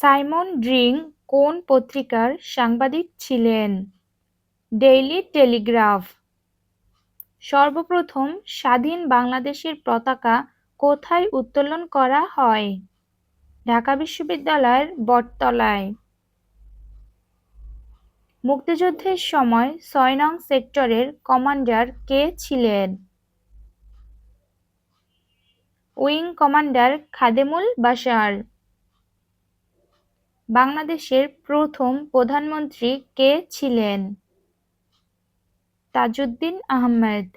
Simon drink কোন পত্রিকার সাংবাদিক ছিলেন? Daily Telegraph. সর্বপ্রথম স্বাধীন বাংলাদেশের পতাকা কোথায় উত্তোলন করা হয়? ঢাকা বিশ্ববিদ্যালয়ের বটতলায়। মুক্তিযুদ্ধের সময় ছয় নং সেক্টরের কমান্ডার কে ছিলেন? Wing commander Khademul Bashar. বাংলাদেশের প্রথম প্রধানমন্ত্রী কে ছিলেন? তাজউদ্দিন আহমেদ।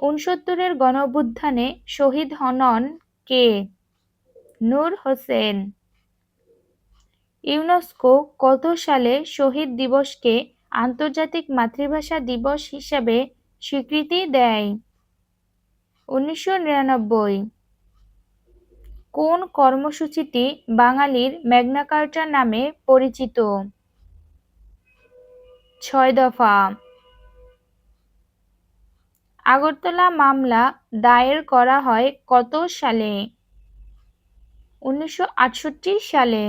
উনসত্তরের গণঅভ্যুত্থানে শহীদ হনন কে? নূর হোসেন। ইউনেস্কো কত সালে শহীদ দিবসকে আন্তর্জাতিক মাতৃভাষা দিবস হিসাবে স্বীকৃতি দেয়? উনিশশো নিরানব্বই। কোন কর্মসূচিটি বাঙালির ম্যাগনা কার্টা নামে পরিচিত? ছয় দফা। আগরতলা মামলা দায়ের করা হয় কত সালে? উনিশশো আটষট্টি সালে।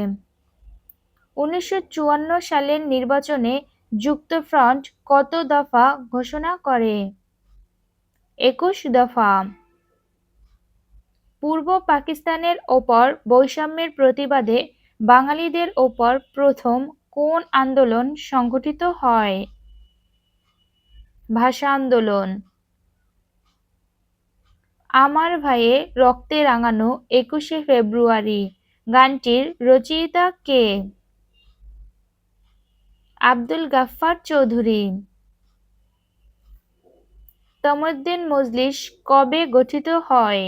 উনিশশো চুয়ান্ন সালের নির্বাচনে যুক্তফ্রন্ট কত দফা ঘোষণা করে? একুশ দফা। পূর্ব পাকিস্তানের ওপর বৈষম্যের প্রতিবাদে বাঙালিদের ওপর প্রথম কোন আন্দোলন সংঘটিত হয়? ভাষা আন্দোলন। আমার ভাইয়ে রক্তে রাঙানো একুশে ফেব্রুয়ারি, গানটির রচয়িতা কে? আব্দুল গাফফার চৌধুরী। তমুদ্দিন মজলিস কবে গঠিত হয়?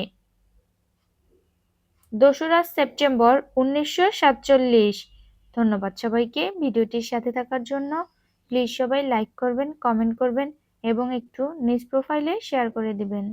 দোসরা সেপ্টেম্বর উনিশশো সাতচল্লিশ। ধন্যবাদ সবাইকে ভিডিওটির সাথে থাকার জন্য। প্লিজ সবাই লাইক করবেন, কমেন্ট করবেন এবং একটু নিজ প্রোফাইলে শেয়ার করে দিবেন।